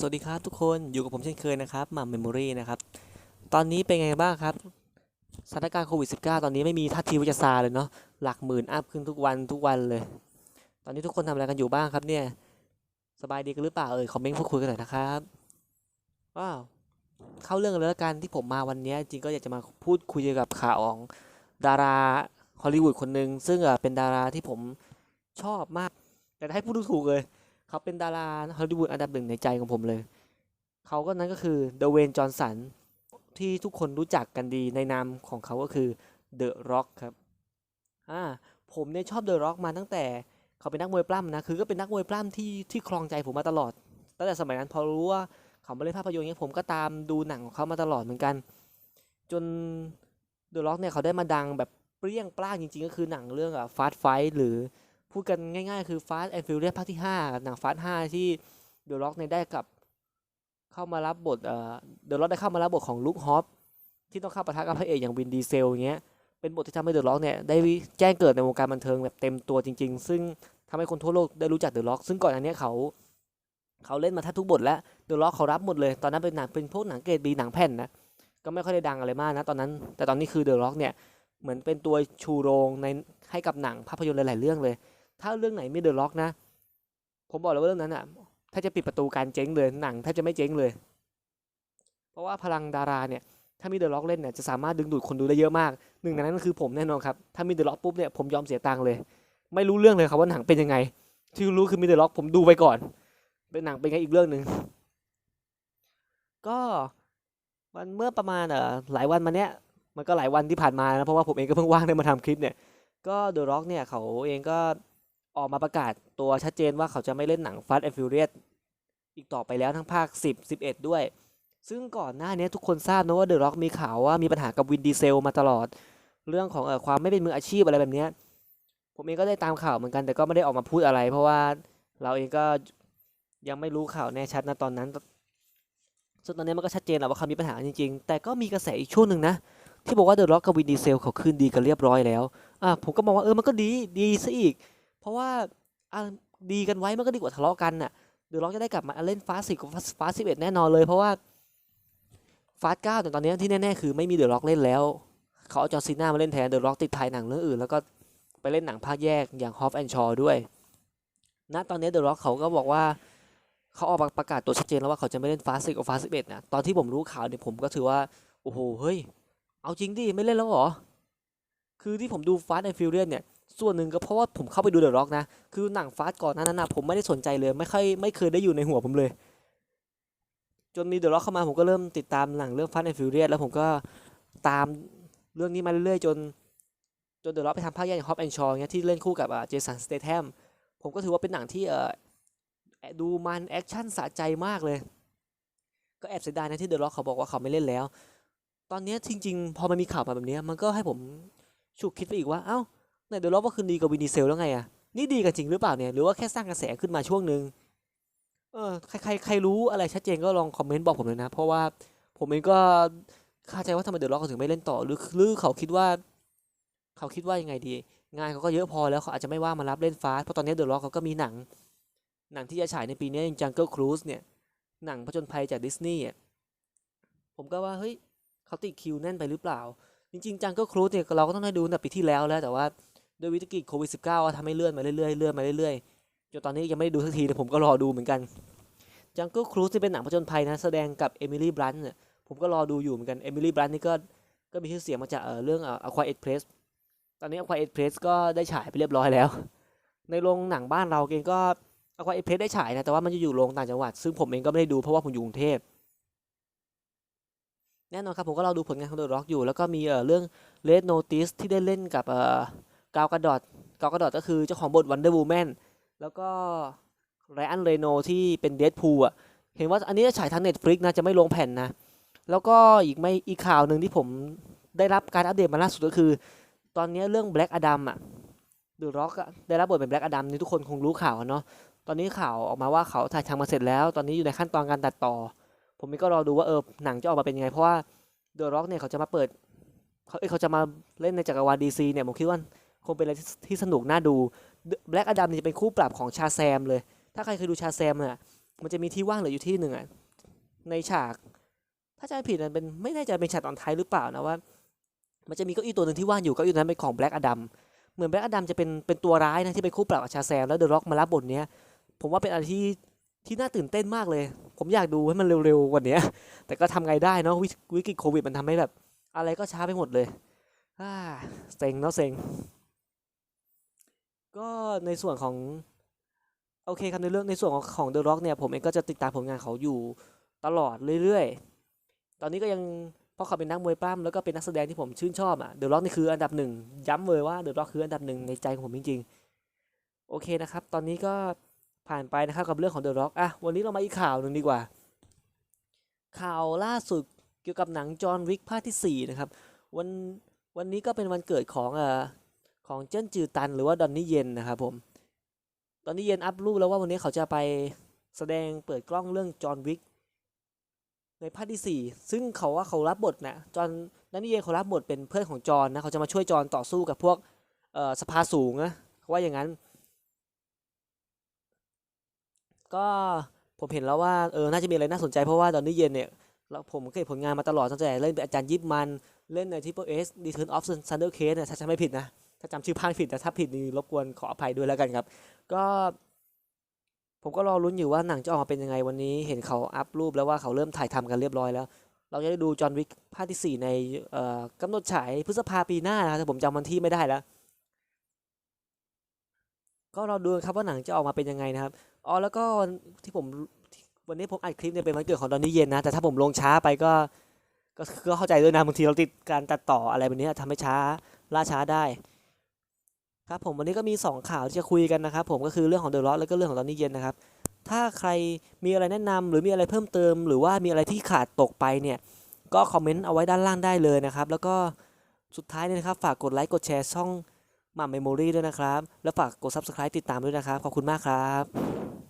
สวัสดีครับทุกคนอยู่กับผมเช่นเคยนะครับมาเมมโมรีนะครับ ตอนนี้เป็นไงบ้างครับสถานการณ์โควิด -19 ตอนนี้ไม่มีท่าทีว่าจะซาเลยเนาะหลักหมื่นอัพขึ้นทุกวันทุกวันเลย ตอนนี้ทุกคนทำอะไรกันอยู่บ้างครับเนี่ย สบายดีกันหรือเปล่าเอ่ยคอมเมนต์พูดคุยกันหน่อยนะครับว้าวเข้าเรื่องกันเลยละกันที่ผมมาวันนี้จริงก็อยากจะมาพูดคุยเกี่ยวกับข่าวของดาราฮอลลีวูดคนหนึ่งซึ่งเป็นดาราที่ผมชอบมาก แต่ให้พูดถูกเลย เขาเป็นดาราฮอลลีวูดอันดับหนึ่งในใจของผมเลย เขาก็นั้นก็คือเดเวนจอห์นสันที่ทุกคนรู้จักกันดีในนามของเขาก็คือเดอะร็อกครับอ่าผมเนี่ยชอบเดอะร็อกมาตั้งแต่เขาเป็นนักมวยปล้ำนะคือก็เป็นนักมวยปล้ำที่ที่ครองใจผมมาตลอด ตั้งแต่สมัยนั้นพอรู้ว่าเขามาเล่นภาพยนตร์เนี้ยผมก็ตามดูหนังของเขามาตลอดเหมือนกัน จนเดอะร็อกเนี่ยเขาได้มาดังแบบเปรี้ยงปร้างจริงๆ ก็คือหนังเรื่องอะฟาสไฟหรือ พูดกันง่ายๆ คือ Fast and Furious ภาคที่5กับหนัง Fast 5 ที่ The Rock เนี่ยได้กับเข้ามารับบทเอ่อ The Rock ได้เข้ามารับบทของลุคฮอปที่ต้องเข้าปะทะกับพระเอกอย่างวินดีเซลอย่างเงี้ยเป็นบทที่ทำให้ The Rock เนี่ยได้แจ้งเกิดในวงการบันเทิงแบบเต็มตัวจริง ๆ ซึ่งทำให้คนทั่วโลกได้รู้จัก The Rock ซึ่งก่อนอันนี้เขาเขาเล่นมาแทบทุกบทแล้ว The Rock เขารับหมดเลย ตอนนั้นเป็นหนังเป็นพวกหนังเกรดบีหนังแผ่นนะก็ไม่ค่อยได้ดังอะไรมากนะตอนนั้น แต่ตอนนี้คือ The Rock เนี่ยเหมือนเป็นตัวชูโรงในให้กับหนังภาพยนตร์หลาย ๆ เรื่องเลย ถ้าเรื่องไหนไมีเดอะล็อกนะ ผมบอกเลยว่าเรื่องนั้นอะถ้าจะปิดประตูการเจ๊งเลยหนังถ้าจะไม่เจ๊งเลย เพราะว่าพลังดาราเนี่ยถ้ามีเดอะล็อกเล่นเนี่ยจะสามารถดึงดูดคนดูได้เยอะมากหนึ่งในนั้นก็คือผมแน่นอนครับถ้ามีเดอะล็อกปุ๊บเนี่ยผมยอมเสียตังค์เลย ไม่รู้เรื่องเลยครับว่าหนังเป็นยังไง ที่รู้คือมีเดอะล็อกผมดูไปก่อน เป็นหนังเป็นไงอีกเรื่องหนึ่งก็วันเมื่อประมาณเอ่อหลายวันมาเนี้ยมันก็หลายวันที่ผ่านมานะเพราะว่าผมเองก็เพิ่งว่างได้มาทำคลิปเนี่ยก็เดอะร็อกเนี่ยเขาเองก็ ออกมาประกาศตัวชัดเจนว่าเขาจะไม่เล่นหนัง Fast and Furious อีกต่อไปแล้วทั้งภาค 10 11 ด้วย ซึ่งก่อนหน้านี้ทุกคนทราบนะว่าเดอะร็อกมีข่าวว่ามีปัญหากับวินดีเซลมาตลอด เรื่องของเอ่อความไม่เป็นมืออาชีพอะไรแบบนี้ผมเองก็ได้ตามข่าวเหมือนกันแต่ก็ไม่ได้ออกมาพูดอะไร เพราะว่าเราเองก็ยังไม่รู้ข่าวแน่ชัดนะตอนนั้นซึ่งตอนนี้มันก็ชัดเจนแล้วว่าเขามีปัญหาจริงๆ แต่ก็มีกระแสอีกช่วงหนึ่งนะ ที่บอกว่าเดอะร็อกกับวินดีเซลเขาคืนดีกันเรียบร้อยแล้วอะผมก็มองว่าเออมันก็ดีดีซะอีก ราะว่าอะดีกันไว้มันก็ดีกว่าทะเลาะกันน่ะเดอะร็อกจะได้กลับมาเล่นฟาสสิกับฟาสิบเอ็ดแน่นอนเลย เพราะว่าฟาสเก้าแต่ตอนนี้ที่แน่ๆคือไม่มีเดอะร็อกเล่นแล้ว เขาเอาจอซีน่ามาเล่นแทนเดอะร็อกติดถ่ายหนังเรื่องอื่น แล้วก็ไปเล่นหนังภาคแยกอย่างฮอฟแอนด์ชอด้วยณตอนนี้เดอะร็อกเขาก็บอกว่าเขาออกประกาศตัวชัดเจนแล้วว่าเขาจะไม่เล่นฟาสสิกับฟาสิบเอ็ดนะตอนที่ผมรู้ข่าวเนี่ยผมก็ถือว่าโอ้โหเฮ้ยเอาจริงดิไม่เล่นแล้วเหรอคือที่ผมดู Fast and Furious เนี่ย ส่วนหนึ่งก็เพราะว่าผมเข้าไปดู The Rock นะ คือหนัง Fast ก่อนนั้นนะผมไม่ได้สนใจเลย ไม่ค่อยไม่เคยได้อยู่ในหัวผมเลย จนมี The Rock เข้ามาผมก็เริ่มติดตามหนังเรื่อง Fast and Furious แล้วผมก็ตามเรื่องนี้มาเรื่อยๆ จน จน The Rock ไปทำภาคแยกอย่าง Hop and Shaw เงี้ยที่เล่นคู่กับเจสันสเตท a m ผมก็ถือว่าเป็นหนังที่เออดูมันแอคชั่นสะใจมากเลย ก็แอบเสียดายนะที่ The Rock เขาบอกว่าเขาไม่เล่นแล้ว ตอนนี้จริง ๆ พอมันมีข่าวมาแบบนี้มันก็ให้ผมฉุกคิดไปอีกว่าเอ้า ในเดอะล็อกว่าคืนดีกับวินดีเซลแล้วไงอะนี่ดีกันจริงหรือเปล่าเนี่ยหรือว่าแค่สร้างกระแสขึ้นมาช่วงหนึ่งเออใครใครใครรู้อะไรชัดเจนก็ลองคอมเมนต์บอกผมเลยนะ เพราะว่าผมเองก็คาใจว่าทำไมเดอะล็อกเขาถึงไม่เล่นต่อหรือหรือเขาคิดว่า เขาคิดว่ายังไงดี งานเขาก็เยอะพอแล้วเขาอาจจะไม่ว่ามารับเล่นฟาสเพราะตอนนี้เดอะล็อกเขาก็มีหนัง หนังที่จะฉายในปีนี้อย่าง Jungle Cruise เนี่ยหนังผจญภัยจากดิสนีย์ผมก็ว่าเฮ้ยเขาติดคิวแน่นไปหรือเปล่า จริงๆจังเก็ครูซเนี่ยเราก็ต้องได้ดูแต่ปีที่แล้วแล้วแต่ว่า ด้วยวิกฤตโควิด -19 ทำให้เลื่อนมาเรื่อยๆเลื่อนมาเรื่อยๆจนตอนนี้ยังไม่ได้ดูสักทีแต่ผมก็รอดูเหมือนกันจังเก็ครูซที่เป็นหนังผจญภัยนะ แสดงกับเอมิลี่บลันต์เนี่ยผมก็รอดูอยู่เหมือนกันเอมิลี่บลันต์นี่ก็ก็มีชื่อเสียงมาจากเรื่องอ่อ A Quiet Place ตอนนี้ A Quiet Place ก็ได้ฉายไปเรียบร้อยแล้ว ในโรงหนังบ้านเราเองก็ A Quiet Place ได้ฉายนะแต่ว่ามันจะอยู่โรงต่างจังหวัด ซึ่งผมเองก็ไม่ได้ดูเพราะว่าผมอยู่กรุงเทพแน่นอนครับผมก็ราดูผลงานของ The Rock อยู่ แล้วก็มีเรื่อง Red Notice ที่ได้เล่นกับเกาวกระดอดกาวกระดอดก็คือเจ้าของบท Wonder Woman แล้วก็ไรอันเรโนที่เป็นเด p พูลอะเห็นว่าอันนี้จะฉายทาง Netflix นะจะไม่ลงแผ่นนะ แล้วก็อีกไม่อีกข่าวหนึ่งที่ผมได้รับการอัปเดตมาล่าสุดก็คือ ตอนนี้เรื่อง Black Adam อะ The Rock อะได้รับบทเป็น Black Adam นี่ทุกคนคงรู้ข่าวกันเนาะตอนนี้ข่าวออกมาว่าเขาถ่ายทำมาเสร็จแล้ว ตอนนี้อยู่ในขั้นตอนการตัดต่อ ผมก็รอดูว่าเออหนังจะออกมาเป็นยังไง เพราะว่า The Rock เนี่ยเขาจะมาเปิดเขาเอ้เขาจะมาเล่นในจักรวาลดีซีเนี่ยผมคิดว่า คงเป็นอะไรที่สนุกน่าดู Black Adam เนี่ยจะเป็นคู่ปรับของชาแซมเลย ถ้าใครเคยดูชาแซมเนี่ยมันจะมีที่ว่างเหลืออยู่ที่หนึ่งอะในฉาก ถ้าจำไม่ผิดมันเป็นไม่แน่ใจเป็นฉากตอนท้ายหรือเปล่านะว่า มันจะมีเก้าอี้ตัวหนึ่งที่ว่างอยู่เก้าอี้นั้นเป็นของแบล็กอดัมเหมือนแบล็กอดัมจะเป็นเป็นตัวร้ายนะที่เป็นคู่ปรับกับชาแซมแล้วเดอะร็อกมารับบทเนี้ยผมว่าเป็นอะไรที่ที่น่าตื่นเต้นมากเลย ผมอยากดูให้มันเร็วๆกว่านี้แต่ก็ทำไงได้เนาะวิวิกฤตโควิดมันทำให้แบบ อะไรก็ช้าไปหมดเลยอ่าเซ็งเนาะเซ็ง ก็ในส่วนของโอเคครับในเรื่องในส่วนของของ The Rock เนี่ยผมเองก็จะติดตามผลงานเขาอยู่ตลอดเรื่อยๆ ตอนนี้ก็ยังเพราะเขาเป็นนักมวยปล้ำแล้วก็เป็นนักแสดงที่ผมชื่นชอบอะ The Rock นี่คืออันดับหนึ่งย้ำเลยว่า The Rock คืออันดับหนึ่งในใจของผมจริงๆ โอเคนะครับ ตอนนี้ก็ผ่านไปนะครับกับเรื่องของ The Rock อะวันนี้เรามาอีกข่าวหนึ่งดีกว่า ข่าวล่าสุดเกี่ยวกับหนังจอห์นวิกภาคที่4นะครับวันวันนี้ก็เป็นวันเกิดของเอ่อ ของเจิ้นจือตันหรือว่าดอนนี่เย็นนะครับผมดอนนี่เย็นอัพรูปแล้วว่าวันนี้เขาจะไปแสดงเปิดกล้องเรื่องจอห์นวิกในภาคที่ 4 ซึ่งเขาว่าเขารับบทนะจอห์นดอนนี่เย็นเขารับบทเป็นเพื่อนของจอห์นนะเขาจะมาช่วยจอห์นต่อสู้กับพวกเอ่อสภาสูงนะเขาว่าอย่างนั้น ก็ผมเห็นแล้วว่าเออน่าจะมีอะไรน่าสนใจเพราะว่าดอนนี่เย็นเนี่ยแล้วผมก็เห็นผลงานมาตลอดตั้งแต่เล่นเป็นอาจารย์ยิปมัน เล่นใน Triple S Return of Thunder Case เนี่ยถ้าจำไม่ผิดนะ ถ้าจำชื่อภาคผิดแต่ถ้าผิดนี่รบกวนขออภัยด้วยแล้วกันครับ ก็ผมก็รอลุ้นอยู่ว่าหนังจะออกมาเป็นยังไงวันนี้เห็นเขาอัพรูปแล้วว่าเขาเริ่มถ่ายทำกันเรียบร้อยแล้ว เราจะได้ดูจอห์นวิกภาคที่ 4 ในกำหนดฉายพฤษภาปีหน้านะครับแต่ผมจำวันที่ไม่ได้แล้ว ก็เรอดูครับว่าหนังจะออกมาเป็นยังไงนะครับอ๋อแล้วก็ที่ผมวันนี้ผมอัดคลิปเนี่ยเป็นวันเกิดของดอนนี่เย็นนะแต่ถ้าผมลงช้าไปก็ก็ก็เข้าใจด้วยนะบางทีเราติดการตัดต่ออะไรแบบนี้ทำให้ช้าล่าช้าได้ ครับผมวันนี้ก็มี 2 ข่าวที่จะคุยกันนะครับผมก็คือเรื่องของเดอะล็อแล้วก็เรื่องของตอนนี้เย็นนะครับถ้าใครมีอะไรแนะนำหรือมีอะไรเพิ่มเติม หรือว่ามีอะไรที่ขาดตกไปเนี่ยก็คอมเมนต์เอาไว้ด้านล่างได้เลยนะครับแล้วก็สุดท้ายเนี่ยนะครับฝากกดไลค์กดแชร์ช่องมัมเมมโมรี่ด้วยนะครับ แล้วฝากกด Subscribe ติดตามด้วยนะครับ ขอบคุณมากครับ